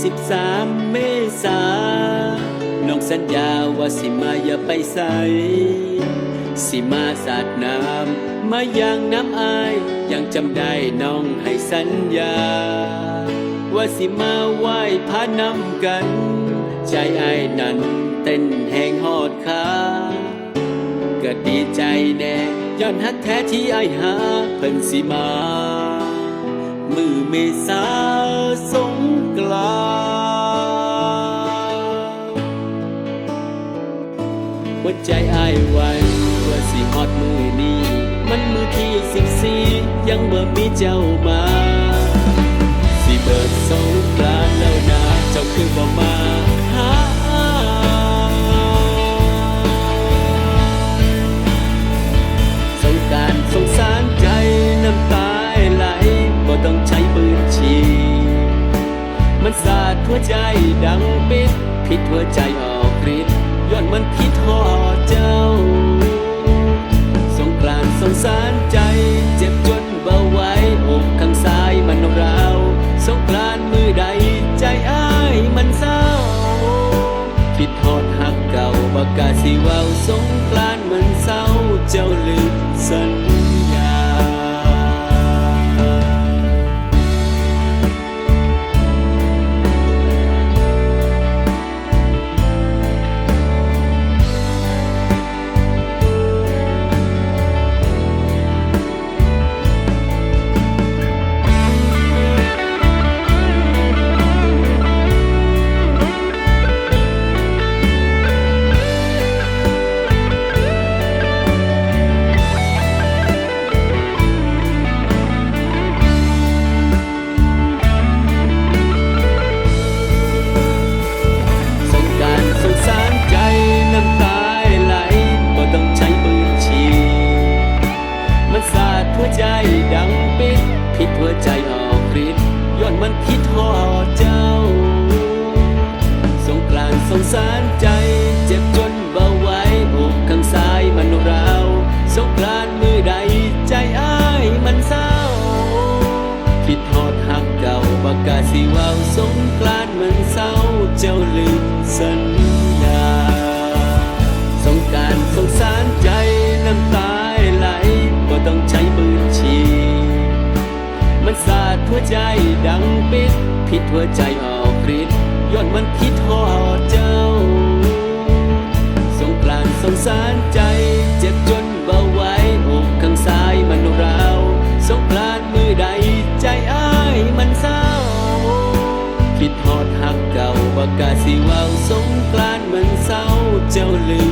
13เมษา น้องสัญญาว่าสิมาอย่าไปใส สิมาสาดน้ำมาอย่างน้ำอาย ยังจำได้น้องให้สัญญา ว่าสิมาไหว้พานำกัน ใจไอ้ายนั้นเต้นแหงหอดขาก็ดีใจแน่ย้อนฮักแท้ที่ไอ้หาเพิ่นสิมา มือเมษาสง ใจอายหวันว่าสิฮอดมือนี้ มันมือที่สิบสี่ยังบ่มีเจ้ามา สิเบิดสงกรานแล้วนะเจ้าคือบ่มาหาสงการสงสารใจน้ำตาไหลบ่ต้องใช้ปืนฉีมันสาดหัวใจดังปิดผิดหัวใจออกฤทธิ์ ย้อนมันคิดหอดเจ้า สงกรานต์สงสารใจ เจ็บจนเบาไว้อกข้างซ้ายมันราว สงกรานต์มือใดใจอ้ายมันเศร้า คิดทอดหักเก่าบากาสิว่าสงกราน มันคิดหอดเจ้า สงกรานต์สงสารใจ เจ็บจนเบาไว้อกข้างซ้ายมันร้าว สงกรานต์มือใดใจอ้ายมันเศร้า คิดทอดหักเก่าบากล้าสิว้าสงกรานต์มันเศร้าเจ้าลืมสัญ ดังปิดผิดหัวใจออกฤทธิ์ย้อนมันพิดหอดเจ้า สงกรานสงสารใจ เจ็บจนเบาไว้อกข้างซ้ายมันร้าวสงกรานมือใดใจอ้ายมันเศร้าคิดทอดหักเก่าบากาสิวาวสงกรานมันเศร้าเจ้าลืม